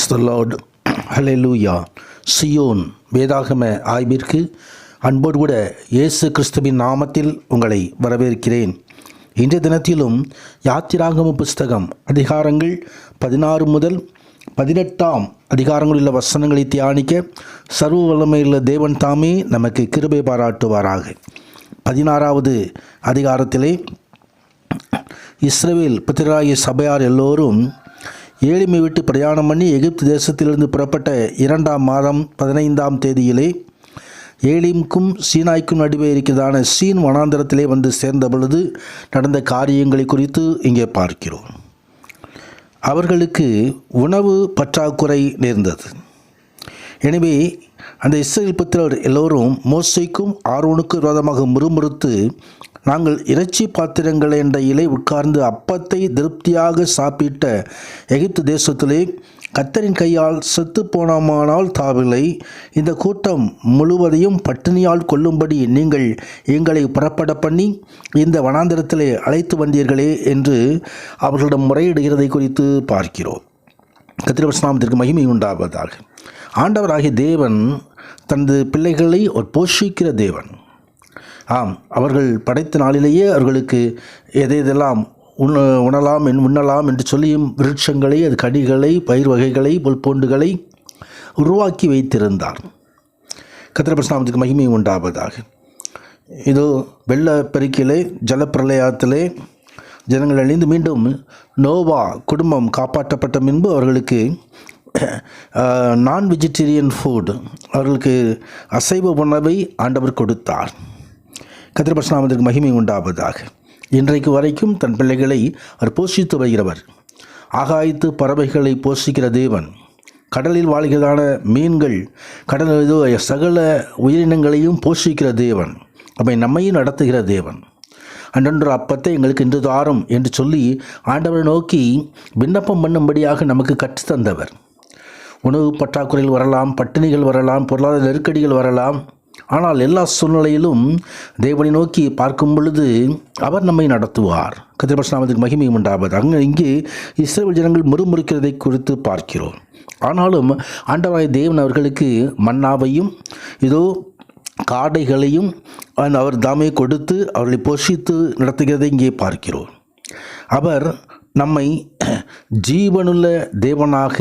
Praise the Lord hallelujah Zion வேதாகம ஆய்விற்கு அன்போடு கூட இயேசு கிறிஸ்துவின் நாமத்தில் உங்களை வரவேற்கிறேன். இன்றைய தினத்திலும் யாத்திராகம புஸ்தகம் அதிகாரங்கள் பதினாறு முதல் பதினெட்டாம் அதிகாரங்களில் வசனங்களை தியானிக்க சர்வ வல்லமையுள்ள தேவன் தாமே நமக்கு கிருபை பாராட்டுவாராக. பதினாறாவது அதிகாரத்திலே இஸ்ரேல் புத்திராய சபையார் எல்லோரும் ஏழிமை விட்டு பிரயாணம் பண்ணி எகிப்து தேசத்திலிருந்து புறப்பட்ட இரண்டாம் மாதம் பதினைந்தாம் தேதியிலே ஏலிம்க்கும் சீனாய்க்கும் நடுவே இருக்கிறதான சீன் வனாந்தரத்திலே வந்து சேர்ந்த பொழுது நடந்த காரியங்களை குறித்து இங்கே பார்க்கிறோம். அவர்களுக்கு உணவு பற்றாக்குறை நேர்ந்தது. எனவே அந்த இஸ்ரேல் புத்திரர் எல்லோரும் மோசைக்கும் ஆர்வனுக்கும் விரோதமாக முறுமுறுத்து நாங்கள் இறைச்சி பாத்திரங்கள் என்ற இலை உட்கார்ந்து அப்பத்தை திருப்தியாக சாப்பிட்ட எகிப்து தேசத்திலே கத்தரின் கையால் செத்து போனோமானால் தாவில்லை. இந்த கூட்டம் முழுவதையும் பட்டினியால் கொல்லும்படி நீங்கள் எங்களை புறப்பட பண்ணி இந்த வனாந்திரத்திலே அழைத்து வந்தீர்களே என்று அவர்களிடம் முறையிடுகிறதை குறித்து பார்க்கிறோம். கத்திரவசனாமத்திற்கு மகிமை உண்டாவதாக. ஆண்டவராகிய தேவன் தனது பிள்ளைகளை ஒரு போஷிக்கிற தேவன். ஆம் அவர்கள் படைத்த நாளிலேயே அவர்களுக்கு எதை எதெல்லாம் உண உணலாம் என் உண்ணலாம் என்று சொல்லியும் விருட்சங்களை அது கடிகளை பயிர் வகைகளை புல்பூண்டுகளை உருவாக்கி வைத்திருந்தார். கத்திரபிரஸ்நாமத்துக்கு மகிமை உண்டாவதாக. இதோ வெள்ள பெருக்கிலே ஜலப்பிரளயத்திலே ஜனங்கள் அழிந்து மீண்டும் நோவா குடும்பம் காப்பாற்றப்பட்ட முன்பு அவர்களுக்கு நான் வெஜிடேரியன் ஃபுட் அவர்களுக்கு அசைவ உணவை ஆண்டவர் கொடுத்தார். கத்திரபட்சநாமத்திற்கு மகிமை உண்டாவதாக. இன்றைக்கு வரைக்கும் தன் பிள்ளைகளை அவர் போஷித்து வருகிறவர். ஆகாயத்து பறவைகளை போஷிக்கிற தேவன். கடலில் வாழ்கிறதான மீன்கள் கடல் சகல உயிரினங்களையும் போஷிக்கிற தேவன். அவை நம்மையும் நடத்துகிற தேவன். அன்றொன்று அப்பத்தை எங்களுக்கு இன்று தாரும் என்று சொல்லி ஆண்டவரை நோக்கி விண்ணப்பம் பண்ணும்படியாக நமக்கு கற்றுத்தந்தவர் உணவு பற்றாக்குறையில் வரலாம் பட்டினிகள் வரலாம் பொருளாதார நெருக்கடிகள் வரலாம். ஆனால் எல்லா சூழ்நிலையிலும் தேவனை நோக்கி பார்க்கும் பொழுது அவர் நம்மை நடத்துவார். கதிரபட்சநாமத்துக்கு மகிமை உண்டாவது அங்கே இங்கே இஸ்ரேல் ஜனங்கள் முறுமுறுக்கிறதை குறித்து பார்க்கிறோம். ஆனாலும் ஆண்டவாய் தேவன் அவர்களுக்கு மன்னாவையும் இதோ காடைகளையும் அவர் தாமே கொடுத்து அவர்களை போஷித்து நடத்துகிறதை இங்கே பார்க்கிறோம். அவர் நம்மை ஜீவனுள்ள தேவனாக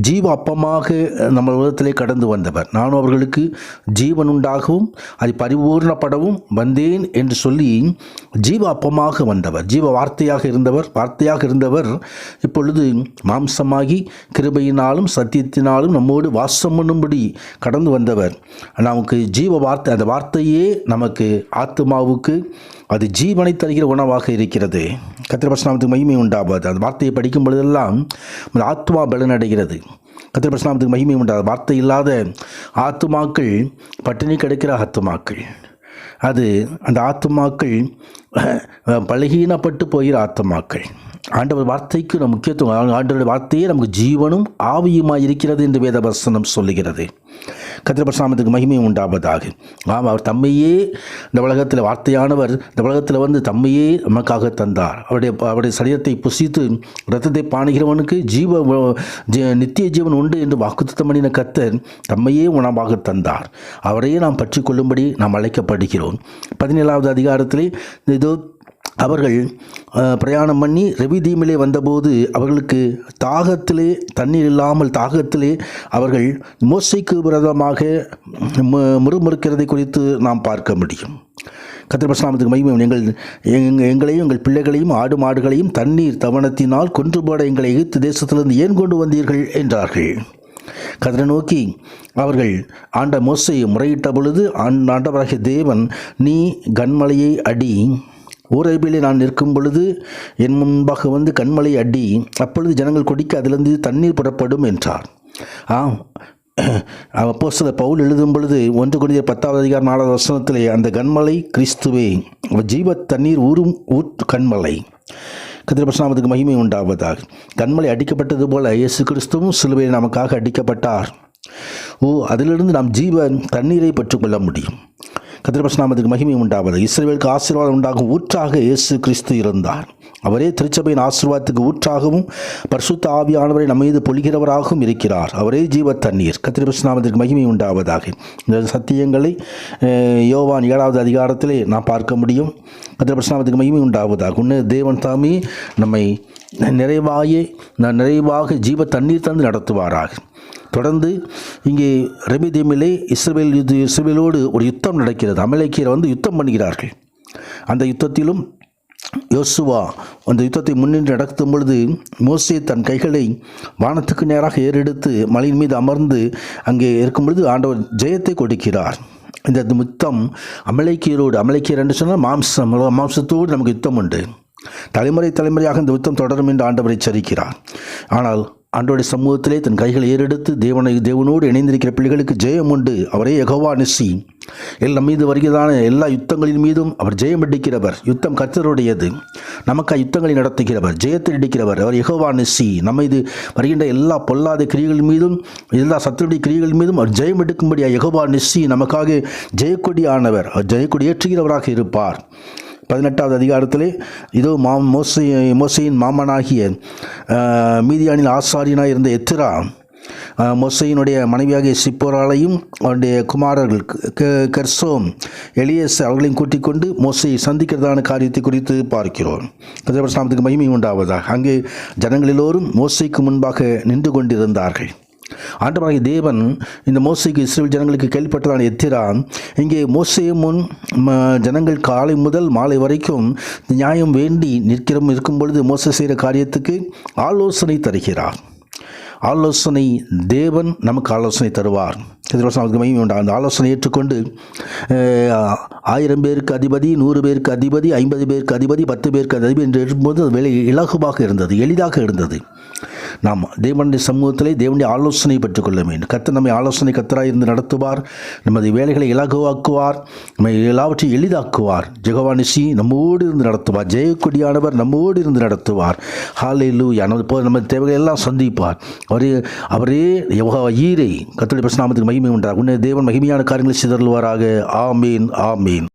ஜீவ அப்பமாக நம்ம உலகத்திலே கடந்து வந்தவர். நானும் அவர்களுக்கு ஜீவன் உண்டாகவும் அது பரிபூர்ணப்படவும் வந்தேன் என்று சொல்லி ஜீவ அப்பமாக வந்தவர். ஜீவ வார்த்தையாக இருந்தவர் வார்த்தையாக இருந்தவர் இப்பொழுது மாம்சமாகி கிருபையினாலும் சத்தியத்தினாலும் நம்மோடு வாசம் பண்ணும்படி கடந்து வந்தவர். நமக்கு ஜீவ வார்த்தை அந்த வார்த்தையே நமக்கு ஆத்மாவுக்கு அது ஜீவனை தருகிற உணவாக இருக்கிறது. கத்திரபட்சநாமத்துக்கு மகிமை உண்டாகாது அந்த வார்த்தையை படிக்கும் பொழுதெல்லாம் ஆத்மா பலனடைகிறது. கத்திரபட்சநாமத்துக்கு மகிமை உண்டாது. வார்த்தை இல்லாத ஆத்துமாக்கள் பட்டினி கிடைக்கிற ஆத்துமாக்கள். அது அந்த ஆத்துமாக்கள் பலகீனப்பட்டு போகிற ஆத்துமாக்கள். ஆண்டவர் வார்த்தைக்கு நம் முக்கியத்துவம் ஆண்டவருடைய வார்த்தையே நமக்கு ஜீவனும் ஆவியுமாக இருக்கிறது என்று வேதவசனம் சொல்லுகிறது. கத்திரபரசாமத்துக்கு மகிமை உண்டாவதாக. ஆம் அவர் தம்மையே இந்த உலகத்தில் வார்த்தையானவர் இந்த உலகத்தில் வந்து தம்மையே நமக்காக தந்தார். அவருடைய அவருடைய சரீரத்தை புசித்து ரத்தத்தை பாணுகிறவனுக்கு ஜீவ நித்திய ஜீவன் உண்டு என்று வாக்குத்தம் பண்ணின கத்தர் தம்மையே உணவாக தந்தார். அவரையே நாம் பற்றி கொள்ளும்படி நாம் அழைக்கப்படுகிறோம். பதினேழாவது அதிகாரத்திலே இதோ அவர்கள் பிரயாணம் பண்ணி ரெவிதீமிலே வந்தபோது அவர்களுக்கு தாகத்திலே தண்ணீர் இல்லாமல் தாகத்திலே அவர்கள் மோசைக்கு விரதமாக முறுமுறுக்கிறதை குறித்து நாம் பார்க்க முடியும். கத்திரபஸ்லாமத்துக்கு மகிமை எங்கள் எங்களையும் எங்கள் பிள்ளைகளையும் ஆடு மாடுகளையும் தண்ணீர் தவணத்தினால் கொன்று போட எங்களை எகிப்து தேசத்திலிருந்து ஏன் கொண்டு வந்தீர்கள் என்றார்கள். கதிரை நோக்கி அவர்கள் ஆண்ட மோசையை முறையிட்ட பொழுது ஆண்டவராகிய தேவன் நீ கண்மலையை அடி ஊரபிலே நான் நிற்கும் பொழுது என் முன்பாக வந்து கண்மலை அடி அப்பொழுது ஜனங்கள் குடிக்க அதிலிருந்து தண்ணீர் புறப்படும் என்றார். ஆம். அப்போ சில பவுல் எழுதும் பொழுது ஒன்று குடிய பத்தாவது அதிகாரம் நாலாவது வசனத்திலே அந்த கண்மலை கிறிஸ்துவே ஜீவ தண்ணீர் ஊறும் ஊற்று கண்மலை. கதிரபஸ்நாமத்துக்கு மகிமை உண்டாவதாக. கண்மலை அடிக்கப்பட்டது போல இயேசு கிறிஸ்துவும் சிலுவையில் நமக்காக அடிக்கப்பட்டார். ஓ அதிலிருந்து நாம் ஜீவ தண்ணீரை பெற்றுக்கொள்ள முடியும். கத்திரபஸ்நாமத்துக்கு மகிமை உண்டாவது. இஸ்ரேலுக்கு ஆசீர்வாதம் உண்டாகும் ஊற்றாக இயேசு கிறிஸ்து இருந்தார். அவரே திருச்சபையின் ஆசீர்வாதத்துக்கு ஊற்றாகவும் பரிசுத்த ஆவியானவரை நம்ம மீது பொழிகிறவராகவும் இருக்கிறார். அவரே ஜீவ தண்ணீர். கத்திரபஸ்நாமத்திற்கு மகிமை உண்டாவதாக. இந்த சத்தியங்களை யோவான் ஏழாவது அதிகாரத்திலே நாம் பார்க்க முடியும். கத்திரபஸ்நாமத்துக்கு மகிமை உண்டாவதாக. உன்னு தேவன் தாமி நம்மை நிறைவாயே நான் நிறைவாக ஜீவ தண்ணீர் தந்து நடத்துவாராக. தொடர்ந்து இங்கே ரெமிதேமிலே இஸ்ரேல் யுத்த இஸ்ரேலோடு ஒரு யுத்தம் நடக்கிறது. அமலேக்கியர் வந்து யுத்தம் பண்ணுகிறார்கள். அந்த யுத்தத்திலும் யோசுவா அந்த யுத்தத்தை முன்னின்று நடத்தும் பொழுது மோசே தன் கைகளை வானத்துக்கு நேராக ஏறெடுத்து மலையின் மீது அமர்ந்து அங்கே இருக்கும் பொழுது ஆண்டவர் ஜெயத்தை கொடுக்கிறார். இந்த யுத்தம் அமலேக்கியரோடு அமலேக்கியர் என்று சொன்னால் மாம்சம் மாம்சத்தோடு நமக்கு யுத்தம் உண்டு. தலைமுறை தலைமுறையாக இந்த யுத்தம் தொடரும் என்று ஆண்டவர் எச்சரிக்கிறார். ஆனால் ஆண்டோடைய சமூகத்திலே தன் கைகளை ஏறெடுத்து தேவனை தேவனோடு இணைந்திருக்கிற பிள்ளைகளுக்கு ஜெயம் உண்டு. அவரே யெகோவா நிசி எல்லாம் மீது வருகிறதான எல்லா யுத்தங்களின் மீதும் அவர் ஜெயம் அடிக்கிறவர். யுத்தம் கர்த்தருடையது. நமக்கு யுத்தங்களை நடத்துகிறவர். ஜெயத்தை அடிக்கிறவர். அவர் யெகோவா நிசி நம்ம இது வருகின்ற எல்லா பொல்லாத கிரிகள் மீதும் எல்லா சத்துருடைய கிரிகள் மீதும் அவர் ஜெயம் எடுக்கும்படியாக எகோவா நிசி நமக்காக ஜெயக்கொடி ஆனவர் அவர் ஜெயக்கொடி ஏற்றுகிறவராக இருப்பார். பதினெட்டாவது அதிகாரத்திலே இதோ மா மோசை மோசையின் மாமனாகிய மீதியானில் ஆசாரியனாக இருந்த எத்திரா மொசையினுடைய மோசையினுடைய மனைவியாகிய சிப்போராலையும் அவருடைய குமாரர்கள் கெர்சோம் எலியஸ் அவர்களையும் கூட்டிக் கொண்டு மோசையை சந்திக்கிறதான காரியத்தை குறித்து பார்க்கிறோம். கதிரபரசாமத்துக்கு மகிமை உண்டாவதாக. அங்கே ஜனங்கள் எல்லோரும் மோசைக்கு முன்பாக நின்று கொண்டிருந்தார்கள். ஆண்டவராகிய தேவன் இந்த மோசைக்கு இஸ்ரேல் ஜனங்களுக்கு கேள்விப்பட்டதான எத்திரான் இங்கே மோசைய முன் ம, ஜனங்கள் காலை முதல் மாலை வரைக்கும் நியாயம் வேண்டி நிற்கிறோம் இருக்கும் பொழுது மோசை செய்கிற காரியத்துக்கு ஆலோசனை தருகிறார். ஆலோசனை தேவன் நமக்கு ஆலோசனை தருவார். எதிர்வசனத்துக்கு மையம் உண்டு அந்த ஆலோசனை ஏற்றுக்கொண்டு ஆயிரம் பேருக்கு அதிபதி நூறு பேருக்கு அதிபதி ஐம்பது பேருக்கு அதிபதி பத்து பேருக்கு அதிபதி என்று இருக்கும்போது அது வேலை இலகுவாக இருந்தது எளிதாக இருந்தது. நாம் தேவனுடைய சமூகத்திலே தேவனுடைய ஆலோசனை பெற்றுக்கொள்ள வேண்டும். கத்த நம்மை ஆலோசனை கத்தராக இருந்து நடத்துவார். நமது வேலைகளை இலகுவாக்குவார். நம்மை எல்லாவற்றையும் எளிதாக்குவார். ஜெகவானிசி நம்மோடு இருந்து நடத்துவார். ஜெயக்கொடியானவர் நம்மோடு இருந்து நடத்துவார். ஹாலே லூ நமது போ நம்ம தேவைகளை எல்லாம் சந்திப்பார். அவரே அவரே ஈரை. கத்தோடைய பிரசனாமத்துக்கு மகிமை உண்டார் உன்னை தேவன் மகிமையான காரியங்களை சிதறுவாராக ஆமீன் ஆமீன்.